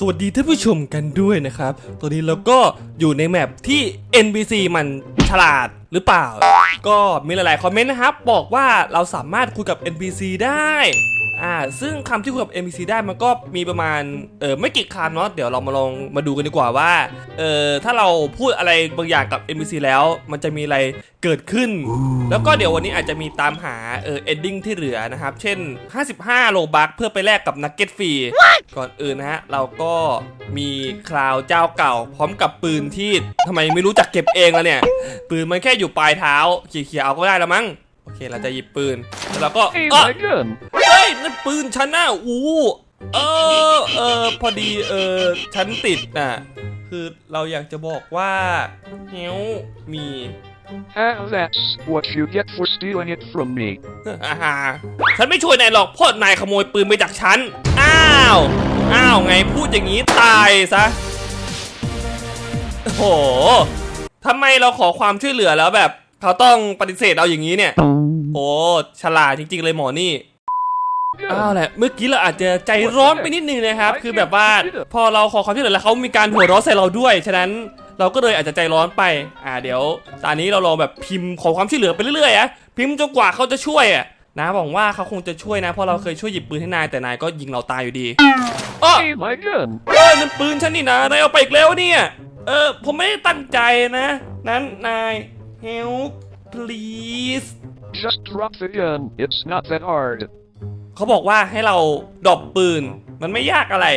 สวัสดีท่านผู้ชมกันด้วยนะครับ ตอนนี้เราก็อยู่ในแมปที่ NPC มันฉลาดหรือเปล่า ก็มีหลายๆ คอมเมนต์นะครับ บอกว่าเราสามารถคุยกับ NPC ได้ อ่าซึ่งคำที่คุยกับ NPC ได้มันก็มีประมาณเออไม่กี่คำเนาะเดี๋ยวเรามาลองมาดูกันดีกว่าว่าเออถ้าเราพูดอะไรบางอย่างกับ NPC แล้ว มันจะมีอะไรเกิดขึ้น แล้วก็เดี๋ยววันนี้อาจจะมีตามหาเออ ending ที่เหลือนะครับ เช่น 55 โลบัคเพื่อไปแลกกับนักเก็ตฟรีก่อนอื่นนะฮะเราก็มีคราวเจ้าเก่า พร้อมกับปืนที่ทำไมไม่รู้จักเก็บเองแล้วเนี่ย ปืนมันแค่อยู่ปลายเท้าเขี่ยๆเอาก็ได้แล้วมั้งโอเคเราจะหยิบปืนแล้วเราก็ Hey, เอ้อ my gun! เฮ้ ยนั่นปืนฉันน่ะอู้เออเออพอดีเออฉันติดน่ะคือเราอยากจะบอกว่าเฮลมี Ah, that's what you get for stealing it from me. อ่าฮะฉันไม่ช่วยนายหรอกเพราะนายขโมยปืนไปจากฉัน อ้าว อ้าวไงพูดอย่างนี้ตายซะ โอ้โหทำไมเราขอความช่วยเหลือแล้วแบบ เขาต้องปฏิเสธเอาอย่างนี้เนี่ย โอ้ ฉลาดจริงๆเลยหมอนี่ อ้าวแหละเมื่อกี้เราอาจจะใจร้อนไปนิดนึงนะครับ คือแบบว่าพอเราขอความช่วยเหลือแล้วเขามีการหัวเราะใส่เราด้วย ฉะนั้นเราก็เลยอาจจะใจร้อนไป อ่าเดี๋ยว ตอนนี้เราลองแบบพิมพ์ขอความช่วยเหลือไปเรื่อยๆอะพิมพ์จนกว่าเขาจะช่วยอะนะหวังว่าเขาคงจะช่วยนะ เพราะเราเคยช่วยหยิบปืนให้นายแต่นายก็ยิงเราตายอยู่ดีอ้อ Hey, my gun! เออนั่นปืนฉันนี่นะนายเอาไปอีกแล้วเนี่ย เออผมไม่ได้ตั้งใจนะ นั้นนาย help please Just drop the gun. It's not that hard. เขาบอกว่าให้เราดรอปปืน มันไม่ยากอะไร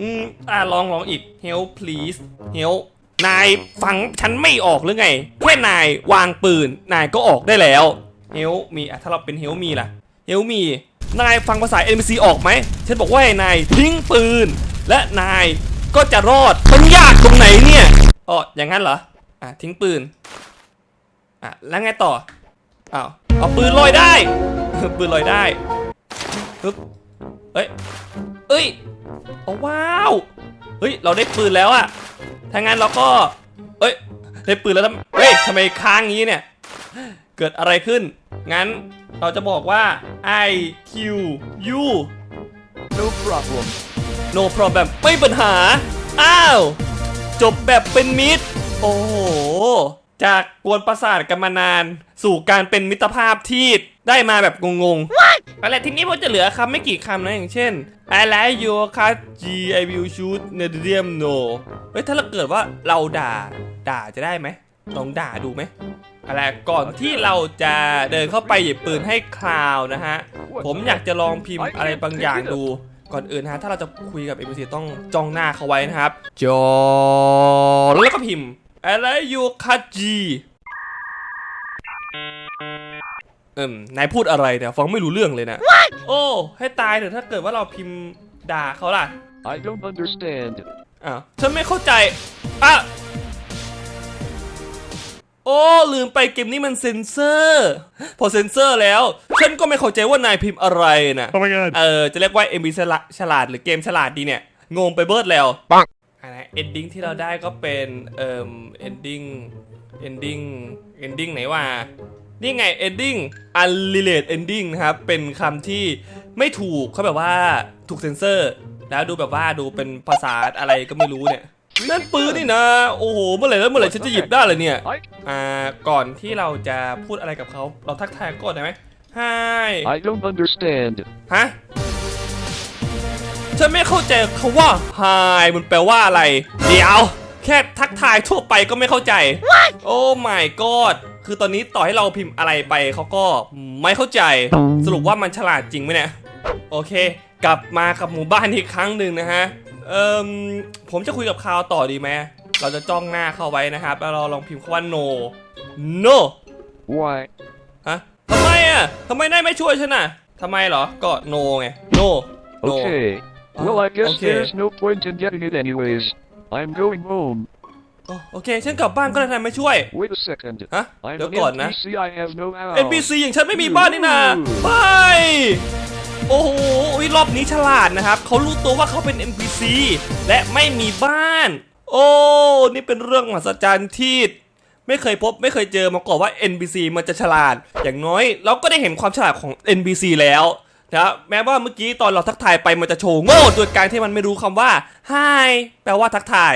อืมอ่าลองลองอีก help please help นายฟังฉันไม่ออกหรือไง แค่นายวางปืน นายก็ออกได้แล้ว help มีอะถ้าเราเป็น help มีล่ะ help มี นายฟังภาษา NPC ออกไหม ฉันบอกว่าให้นายทิ้งปืน และนายก็จะรอดมันยากตรงไหนเนี่ยอ๋ออย่างนั้นเหรอ อะทิ้งปืน อะแล้วไงต่อ อ้าว เอาปืนลอยได้ ปืนลอยได้ ปึ๊บเอ้ยเอ้ยโอ้ว้าวเฮ้ยเราได้ปืนแล้วอะถ้างั้นเราก็เอ้ยได้ปืนแล้วทำเฮ้ยทำไมค้างงี้เนี่ยเกิดอะไรขึ้น งั้นเราจะบอกว่า I Q U No problem. no problem ไม่ปัญหา อ้าว จบแบบเป็นมิตร โอ้โห จากกวนประสาทกันมานาน สู่การเป็นมิตรภาพที่ได้มาแบบงงๆ อะไรทีนี้ผมจะเหลือคำไม่กี่คำนะอย่างเช่น I like your car G I will shoot n e d i m no เฮ้ยถ้าเราเกิดว่าเราด่าด่าจะได้ไหมลองด่าดูไหมอะไรก่อนที่เราจะเดินเข้าไปหยิบปืนให้คลาวนะฮะ ผมอยากจะลองพิมพ์อะไรบางอย่างดู ก่อนอื่นฮะ ถ้าเราจะคุยกับ NPC ต้องจ้องหน้าเขาไว้นะครับ จอ แล้วก็พิมพ์อะไรยูคาจี เอิมนายพูดอะไรเนี่ยฟังไม่รู้เรื่องเลยนะ โอ้ ให้ตายเถอะถ้าเกิดว่าเราพิมพ์ด่าเขาล่ะ I don't understand. อ้าวฉันไม่เข้าใจอะโอ้ ลืมไปเกมนี้มันเซ็นเซอร์ พอเซ็นเซอร์แล้ว ฉันก็ไม่เข้าใจว่านายพิมพ์อะไรนะ Oh my god. เออ จะเรียกว่า MB ฉลาดฉลาดหรือเกมฉลาดดีเนี่ย งงไปเบิดแล้วปัง อันนะ ending ที่เราได้ก็เป็น เอ่อ ending ending ending ไหนว่า นี่ไง ending unrelated ending นะครับ เป็นคำที่ไม่ถูกเขาแบบว่าถูกเซ็นเซอร์ แล้วดูแบบว่าดูเป็นภาษาอะไรก็ไม่รู้เนี่ยนั่นปืนนี่นะ โอ้โห เมื่อไหร่แล้วเมื่อไหร่ฉันจะหยิบได้เลยเนี่ย I อ่า ก่อนที่เราจะพูดอะไรกับเขา เราทักทายก่อนได้ไหม Hi I don't understand. ฮะ ฉันไม่เข้าใจคำว่า hi มันแปลว่าอะไร เดี๋ยว แค่ทักทายทั่วไปก็ไม่เข้าใจโอ้ my god คือตอนนี้ต่อให้เราพิมพ์อะไรไปเขาก็ไม่เข้าใจ สรุปว่ามันฉลาดจริงไหมเนี่ย โอเค กลับมากับหมู่บ้านอีกครั้งหนึ่งนะฮะ เอ่มผมจะคุยกับคาวต่อดีไหมเราจะจ้องหน้าเข้าไว้นะครับแล้วเราลองพิมพ์คำว่า no no Why? ฮะทำไมอะทำไมนายไม่ช่วยฉันอะทำไมเหรอ ก็ no ไง no no Okay. Well, I guess okay. there's no point in getting it anyways. I'm going home. โอโอเค ฉันกลับบ้านก็ได้นายไม่ช่วย Wait a second. ฮะ I'm เดี๋ยว an ก่อนนะ NPC. I have no house. NPC อย่างฉันไม่มีบ้านนี่นาอืมไป โอ้โหอุ๊ยรอบนี้ฉลาดนะครับ เขารู้ตัวว่าเขาเป็น NPC และไม่มีบ้าน โอ้ นี่เป็นเรื่องมหัศจรรย์ที่ไม่เคยพบไม่เคยเจอมาก่อนว่า NPC มันจะฉลาด อย่างน้อย เราก็ได้เห็นความฉลาดของ NPC แล้วนะแม้ว่าเมื่อกี้ตอนเราทักทายไปมันจะโชว์โง่โดยการที่มันไม่รู้คำว่า hi แปลว่าทักทาย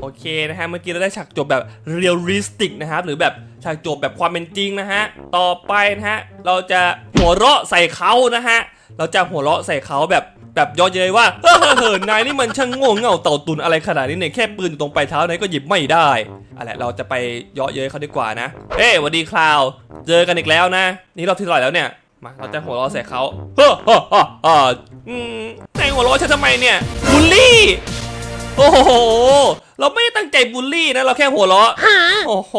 โอเคนะฮะเมื่อกี้เราได้ฉากจบแบบเรียลลิสติกนะครับหรือแบบฉากจบแบบความเป็นจริงนะฮะต่อไปนะฮะเราจะหัวเราะใส่เขานะฮะเราจะหัวเราะใส่เขาแบบแบบย่อเย้ยว่าเฮ้อเฮ้อนายนี่มันช่างโง่เง่าเต่าตุนอะไรขนาดนี้เนี่ยแค่ปืนอยู่ตรงปลายเท้านายก็หยิบไม่ได้อะไรเราจะไปเยาะเย้ยเขาดีกว่านะเอ้ยวัสดีคลาวเจอกันอีกแล้วนะ นี่รอบที่เท่าไหร่แล้วเนี่ยมาเราจะหัวเราะใส่เขาเฮ้อเฮ้อเฮ้อเฮ้ออืมนหัวเราะฉันทำไมเนี่ยบูลลี่ โอ้โห เราไม่ได้ตั้งใจบูลลี่นะ เราแค่หัวเราะโอ้โห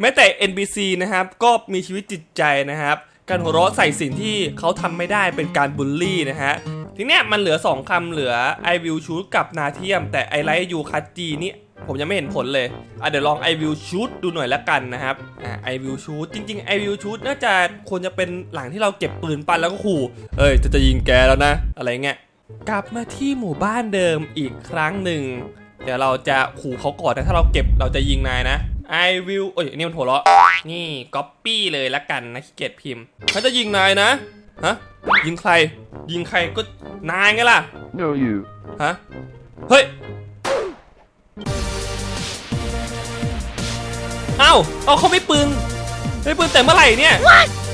แม้แต่ NBC นะครับ ก็มีชีวิตจิตใจนะครับ การหัวเราะใส่สิ่งที่เขาทำไม่ได้เป็นการบูลลี่นะฮะ ทีเนี้ยมันเหลือ 2คำเหลือ I will shoot กับนาเทียม แต่ I like you คัตจีนี่ผมยังไม่เห็นผลเลย อะเดี๋ยวลอง I will shoot ดูหน่อยละกันนะครับ อ่า I will shoot จริง ๆ I will shoot น่าจะควรจะเป็นหลังที่เราเก็บปืนปันแล้วก็ขู่ เอ้ย จะจะยิงแกแล้วนะ อะไรเงี้ย กลับมาที่หมู่บ้านเดิมอีกครั้งหนึ่ง เดี๋ยวเราจะขู่เขาก่อนนะถ้าเราเก็บเราจะยิงนายนะ I will โอ้ยนี่มันหัวเราะนี่ก๊อปปี้เลยละกันนะขี้เกียจพิมพ์เขาจะยิงนายนะ ฮะ ยิงใคร ยิงใครก็นายไงล่ะ No, you. ฮะ เฮ้ย เอ้า เอาเขาไม่ปืน ไม่ปืนแต่เมื่อไหร่เนี่ย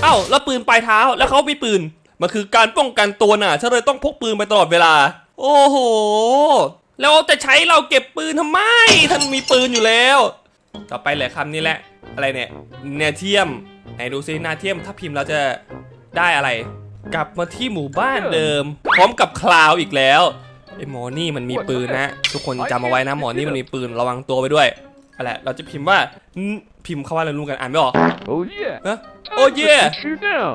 เอ้า แล้วปืนปลายเท้า แล้วเขาไม่ปืน มันคือการป้องกันตัวน่ะฉันเลยต้องพกปืนไปตลอดเวลา โอ้โห แล้วจะใช้เราเก็บปืนทำไม ท่านมีปืนอยู่แล้ว ต่อไปเหลือคำนี้แหละ อะไรเนี่ยเนเทียม ไหนดูซินาเทียมถ้าพิมพ์เราจะได้อะไร กลับมาที่หมู่บ้านเดิม พร้อมกับคลาวอีกแล้วไอ้หมอนี่มันมีปืนนะ ทุกคนจำเอาไว้นะหมอนี่มันมีปืนระวังตัวไปด้วยอะไรเราจะพิมพ์ว่าอืมพิมพ์คำว่าอะไรรู้กันอ่านไม่ออก Oh, yeah. ฮะโอ้เย่ Look at you now.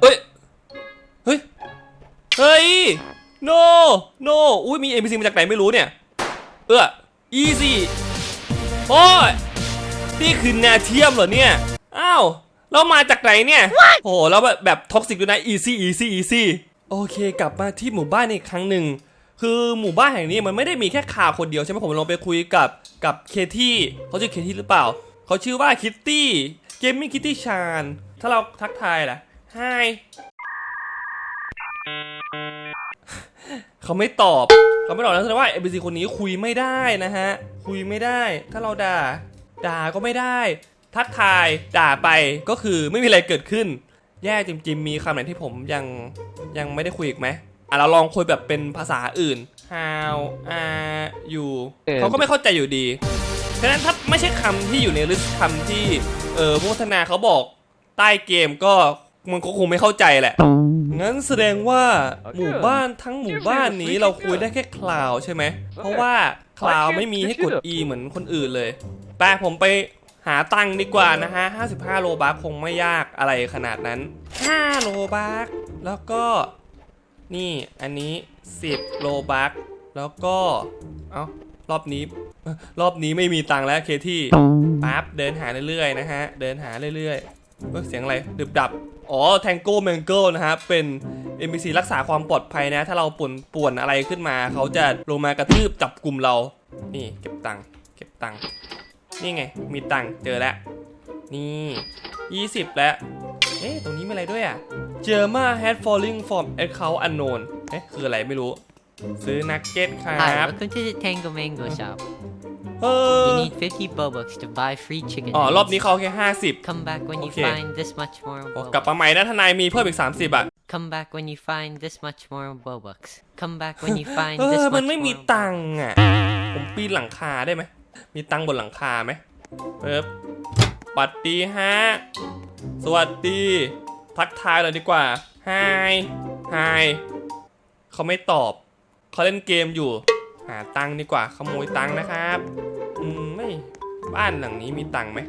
เฮ้ยเฮ้ย เฮ้ย no no อุ้ยมี NPC มาจากไหนไม่รู้เนี่ย เออ easy โอ้ยนี่คือนาเทียมเหรอเนี่ย อ้าว เรามาจากไหนเนี่ย โอ้โห แล้วแบบแบบท็อกซิกด้วยนะ easy easy easy โอเค กลับมาที่หมู่บ้านอีกครั้งหนึ่ง คือหมู่บ้านแห่งนี้มันไม่ได้มีแค่คาคนเดียวใช่ไหมผมลองไปคุยกับกับเคที่เขาชื่อเคที่หรือเปล่า เขาชื่อว่าคิตตี้ เกมมิ่งคิตตี้ชาน ถ้าเราทักทายล่ะ Hi เขาไม่ตอบเขาไม่ตอบนะแสดงว่า NPC คนนี้คุยไม่ได้นะฮะ คุยไม่ได้ ถ้าเราด่า ด่าก็ไม่ได้ ทักทายด่าไปก็คือไม่มีอะไรเกิดขึ้น แย่จริงๆมีคำไหนที่ผมยังยังไม่ได้คุยอีกไหมอะเราลองคุยแบบเป็นภาษาอื่น how are you เอ่อเขาก็ไม่เข้าใจอยู่ดี ฉะนั้นถ้าไม่ใช่คำที่อยู่ในลิสต์คำที่เออผู้พัฒนาเขาบอกใต้เกมก็ มันก็คงไม่เข้าใจแหละ งั้นแสดงว่าหมู่บ้านทั้งหมู่บ้านนี้เราคุยได้แค่คลาวใช่ไหม เพราะว่าคลาวไม่มีให้กด E เหมือนคนอื่นเลยไปผมไปหาตังค์ดีกว่านะฮะ 55 โลบาร์คงไม่ยากอะไรขนาดนั้น 5 โลบาร์แล้วก็นี่อันนี้ 10 โลบาร์แล้วก็เอ้ารอบนี้ รอบนี้ไม่มีตังค์แล้วเคที่ปั๊บเดินหาเรื่อยๆนะฮะ เดินหาเรื่อยๆเฮ้ยเสียงอะไรดึบดับ อ๋อแทงโก้แมงเกิลนะฮะ เป็น NPC รักษาความปลอดภัยนะ ถ้าเราป่วนป่วนอะไรขึ้นมา เขาจะลงมากระทืบจับกลุ่มเรา นี่เก็บตังค์เก็บตังค์นี่ไง มีตังค์เจอแล้ว นี่ 20 แล้ว เอ๊ะตรงนี้มีอะไรด้วยอะ Germa had falling from account unknown เอ๊ะคืออะไรไม่รู้ ซื้อนักเก็ตครั Hi, บ welcome to Tango Mango Shop. เออ You need 50 Robux to buy free chicken อ๋อ รอบนี้ nuggets. เขาเอาแค่50 Come back when you Okay. find this much more โอ้กลับ Robux. มาใหม่นะทนายมีเพิ่มอีก 30 อะ Come back when you find this much more Robux. Come back when you find เอ this อ much มันไม่มี more ตังค์อะ ผมปีนหลังคาได้ไหม มีตังค์บนหลังคาไหมเอิบปัดดีฮะ สวัสดี ทักทายเลยดีกว่าไฮไฮเขาไม่ตอบ เขาเล่นเกมอยู่ หาตังค์ดีกว่าขโมยตังค์นะครับอืมไม่บ้านหลังนี้มีตังค์ไหม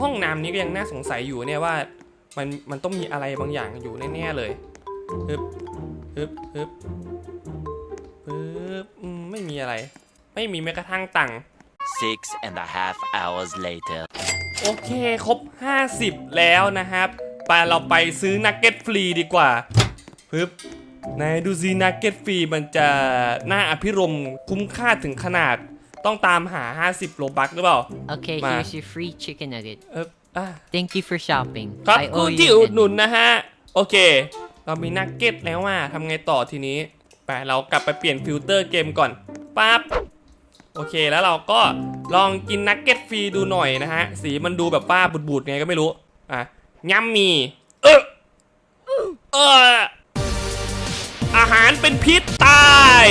ห้องน้ำนี้ก็ยังน่าสงสัยอยู่เนี่ยว่ามันมันต้องมีอะไรบางอย่างอยู่แน่ๆเลยฮึบฮึบฮึบปึ๊บอืมไม่มีอะไร ไม่มีแม้กระทั่งตังค์ Six and a half hours later. โอเค ครบ 50 แล้วนะครับ ไปเราไปซื้อนักเก็ตฟรีดีกว่าปึ๊บ ไหนดูซินักเก็ตฟรีมันจะน่าอภิรมย์คุ้มค่าถึงขนาดต้องตามหา 50 โลบักหรือเปล่า Okay, Ma. here's your free chicken nugget. เอออะ Thank you for shopping. ครับ I คุณ owe ที่ you อุด an- หนุนนะฮะ โอเค เรามีนักเก็ตแล้วอะทำไงต่อทีนี้ ไป เรากลับไปเปลี่ยนฟิลเตอร์เกมก่อนปั๊บโอเคแล้วเราก็ลองกินนักเก็ตฟรีดูหน่อยนะฮะ สีมันดูแบบป้าบูดๆไงก็ไม่รู้ อะยัมมี เออเออ อาหารเป็นพิษตาย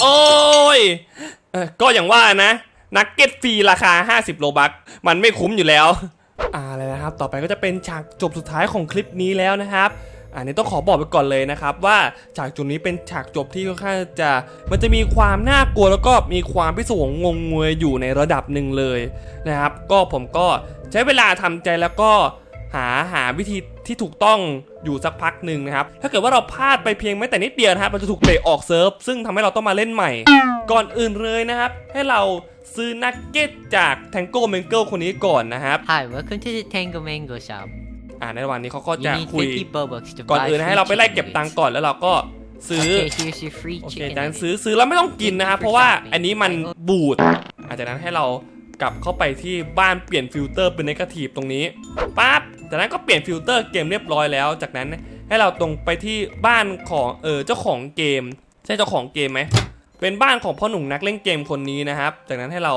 โอ้ยเออก็อย่างว่านะ นักเก็ตฟรีราคา 50 โลบักมันไม่คุ้มอยู่แล้ว อ่าเลยนะครับ ต่อไปก็จะเป็นฉากจบสุดท้ายของคลิปนี้แล้วนะครับ อันนี้ต้องขอบอกไปก่อนเลยนะครับ ว่าฉากจุดนี้เป็นฉากจบที่ค่อนข้างจะมันจะมีความน่ากลัวแล้วก็มีความพิศวงงงงวยอยู่ในระดับหนึ่งเลยนะครับ ก็ผมก็ใช้เวลาทำใจแล้วก็ หาหาวิธีที่ถูกต้องอยู่สักพักหนึ่งนะครับ ถ้าเกิดว่าเราพลาดไปเพียงแม้แต่นิดเดียวนะครับมันจะถูกเตะออกเซิร์ฟ ซึ่งทำให้เราต้องมาเล่นใหม่ ก่อนอื่นเลยนะครับ ให้เราซื้อนักเก็ตจากแทงโก้เมนเกิลคนนี้ก่อนนะครับ Hi, welcome to the Tango Mango Shop. อ่าในระหว่างนี้เขาก็ You จะ need คุย50 Bobucks to ก่อน buy อื่นนะให้ free เราไปไล่ chicken เก็บตังค์ nuggets. ก่อนแล้วเราก็ซื้อ Okay, here's your free โอเค chicken จากนั้น nuggets. ซื้อซื้อแล้วไม่ต้องกินนะครับเพราะว่าอันนี้มันบูดอาจากนั้นให้เรา กลับเข้าไปที่บ้านเปลี่ยนฟิลเตอร์เป็นนกาทีฟตรงนี้ปั๊บจากนั้นก็เปลี่ยนฟิลเตอร์เกมเรียบร้อยแล้ว จากนั้นให้เราตรงไปที่บ้านของเออเจ้าของเกม ใช่เจ้าของเกมไหมเป็นบ้านของพ่อหนุ่มนักเล่นเกมคนนี้นะครับ จากนั้นให้เรา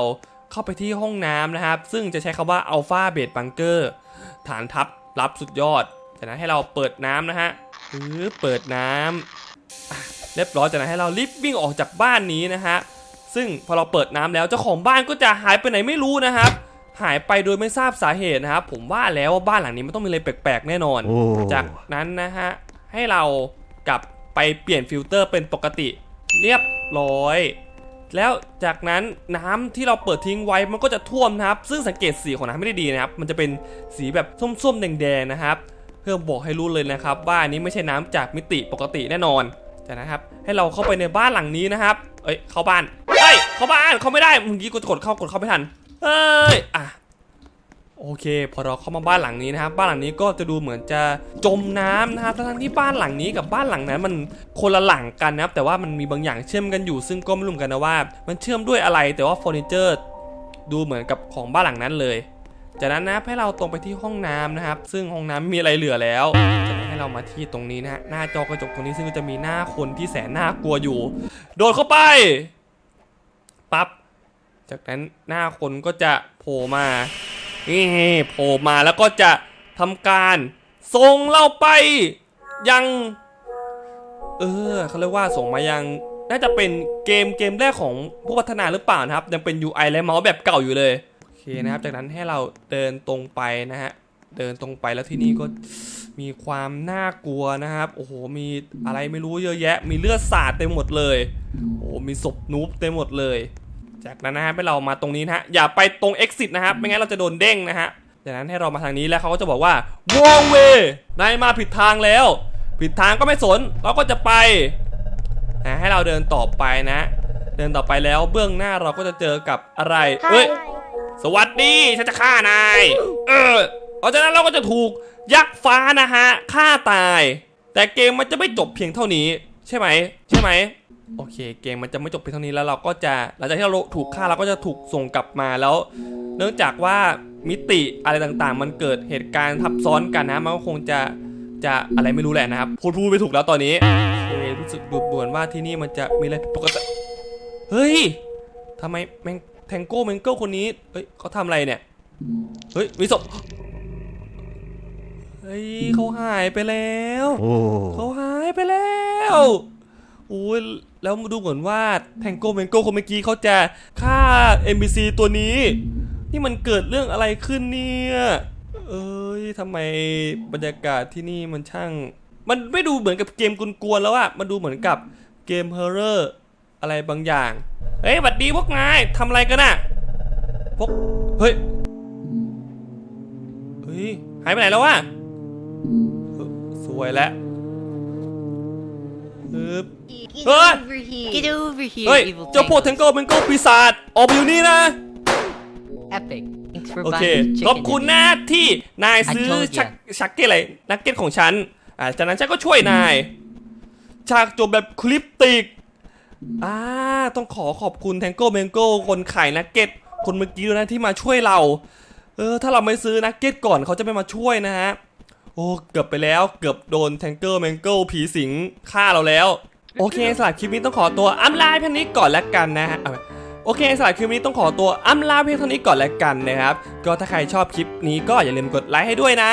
เข้าไปที่ห้องน้ำนะครับ ซึ่งจะใช้คำว่า Alpha Base Bunker ฐานทัพรับสุดยอด จากนั้นให้เราเปิดน้ำนะฮะหรือเปิดน้ำอะเรียบร้อยจากนั้นให้เรารีบวิ่งออกจากบ้านนี้นะฮะ ซึ่งพอเราเปิดน้ำแล้วเจ้าของบ้านก็จะหายไปไหนไม่รู้นะครับ หายไปโดยไม่ทราบสาเหตุนะครับ ผมว่าแล้วว่าบ้านหลังนี้มันต้องมีอะไรแปลกๆแน่นอน จากนั้นนะฮะให้เรากลับไปเปลี่ยนฟิลเตอร์เป็นปกติ เรียบร้อย แล้วจากนั้นน้ำที่เราเปิดทิ้งไว้มันก็จะท่วมนะครับ ซึ่งสังเกตสีของน้ำไม่ได้ดีนะครับ มันจะเป็นสีแบบส้มๆแดงๆนะครับ เพื่อบอกให้รู้เลยนะครับว่าอันนี้ไม่ใช่น้ำจากมิติปกติแน่นอนจากนั้นครับให้เราเข้าไปในบ้านหลังนี้นะครับ เอ้ยเข้าบ้าน เข้าบ้านเข้าไม่ได้เมื่อกี้กดกดเข้ากดเข้าไม่ทันเอ้ยอะโอเค พอเราเข้ามาบ้านหลังนี้นะครับบ้านหลังนี้ก็จะดูเหมือนจะจมน้ำนะครับทั้งที่บ้านหลังนี้กับบ้านหลังนั้นมันคนละหลังกันนะครับแต่ว่ามันมีบางอย่างเชื่อมกันอยู่ ซึ่งก็ไม่รู้เหมือนกันนะว่า มันเชื่อมด้วยอะไรแต่ว่าเฟอร์นิเจอร์ดูเหมือนกับของบ้านหลังนั้นเลย จากนั้นนะให้เราตรงไปที่ห้องน้ำนะครับ ซึ่งห้องน้ำมีอะไรเหลือแล้วจากนั้นให้เรามาที่ตรงนี้นะฮะหน้าจอกระจกตรงนี้ซึ่งก็จะมีหน้าคนที่แสนน่ากลัวอยู่ โดดเข้าไป ปั๊บจากนั้นหน้าคนก็จะโผล่มานี่โผล่มาแล้วก็จะทำการส่งเราไปยัง เออเขาเรียกว่าส่งมายังน่าจะเป็นเกมเกมแรกของผู้พัฒนาหรือเปล่านะครับยังเป็น UI และเมาส์แบบเก่าอยู่เลยโอเคนะครับ จากนั้นให้เราเดินตรงไปนะฮะเดินตรงไปแล้วที่นี่ก็มีความน่ากลัวนะครับ โอ้โห มีอะไรไม่รู้เยอะแยะ มีเลือดสาดเต็มหมดเลย โอ้โห มีศพนูบเต็มหมดเลย จากนั้นนะฮะให้เรามาตรงนี้นะฮะอย่าไปตรง exit นะครับไม่งั้นเราจะโดนเด้งนะฮะจากนั้นให้เรามาทางนี้แล้วเขาก็จะบอกว่า wrong way นายมาผิดทางแล้ว ผิดทางก็ไม่สนเราก็จะไปนะให้เราเดินต่อไปนะ เดินต่อไปแล้วเบื้องหน้าเราก็จะเจอกับอะไรเอ้ยสวัสดีฉันจะฆ่านายเออเพราะฉะนั้นเราก็จะถูกยักษ์ฟ้านะฮะฆ่าตาย แต่เกมมันจะไม่จบเพียงเท่านี้ ใช่ไหมใช่ไหม โอเค เกมมันจะไม่จบเพียงเท่านี้แล้วเราก็จะหลังจากที่เราถูกฆ่าเราก็จะถูกส่งกลับมาแล้ว เนื่องจากว่ามิติอะไรต่างๆ มันเกิดเหตุการณ์ทับซ้อนกันนะมันก็คงจะจะอะไรไม่รู้แหละนะครับพูดพูดไม่ถูกแล้วตอนนี้โอเครู้สึกดูเหมือนว่าที่นี่มันจะมีอะไรผิดปกติเฮ้ยทำไมแมงแทงโก้แมงเกิลคนนี้เฮ้ยเขาทำอะไรเนี่ยเฮ้ยมีศพเฮ้ยเขาหายไปแล้วเขาหายไปแล้วโอ้ย แล้วดูเหมือนว่าแทงโก้เมนโก้คนเมื่อกี้เขาจะฆ่า NPC ตัวนี้ นี่มันเกิดเรื่องอะไรขึ้นเนี่ยเอ้ยทำไมบรรยากาศที่นี่มันช่าง มันไม่ดูเหมือนกับเกมกวนๆแล้วอะมันดูเหมือนกับเกมเฮอร์เรอร์อะไรบางอย่าง เฮ้ยหวัดดีพวกนายทำอะไรกันอะพวก เฮ้ย เฮ้ย หายไปไหนแล้ววะสวยแล้วปึ๊บ Get Ah! over here. Get over here, เฮ้ย evil เจ้าพวก tango. เทงโก้เป็นโก้ปีศาจออกไปอยู่นี่นะ Epic. Thanks for โอเค buying the ขอบ chicken คุณ nuggets. นะที่นายซื้อ I told ya ชักชักเก็ตอะไรนักเก็ตของฉัน อ่าจากนั้นฉันก็ช่วยนายฉากจบแบบคลิปติก อ่า ต้องขอขอบคุณแทงโก้เมงโก้คนขายนักเก็ตคนเมื่อกี้ด้วยนะที่มาช่วยเรา เออ ถ้าเราไม่ซื้อนักเก็ตก่อนเขาจะไม่มาช่วยนะฮะ โอ้ เกือบไปแล้ว เกือบโดนแทงเกิลแมงเกิลผีสิงฆ่าเราแล้ว โอเคสำหรับคลิปนี้ต้องขอตัวอัมลาเพียงนี้ก่อนแล้วกันนะฮะโอเคสำหรับคลิปนี้ต้องขอตัวอัมลาเพียงเท่านี้ก่อนแล้วกันนะครับ ก็ถ้าใครชอบคลิปนี้ก็อย่าลืมกดไลค์ให้ด้วยนะ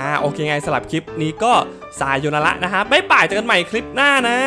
อ่าโอเคไงสำหรับคลิปนี้ก็สายโยนาระนะฮะบ๊ายบายเจอกันใหม่คลิปหน้านะ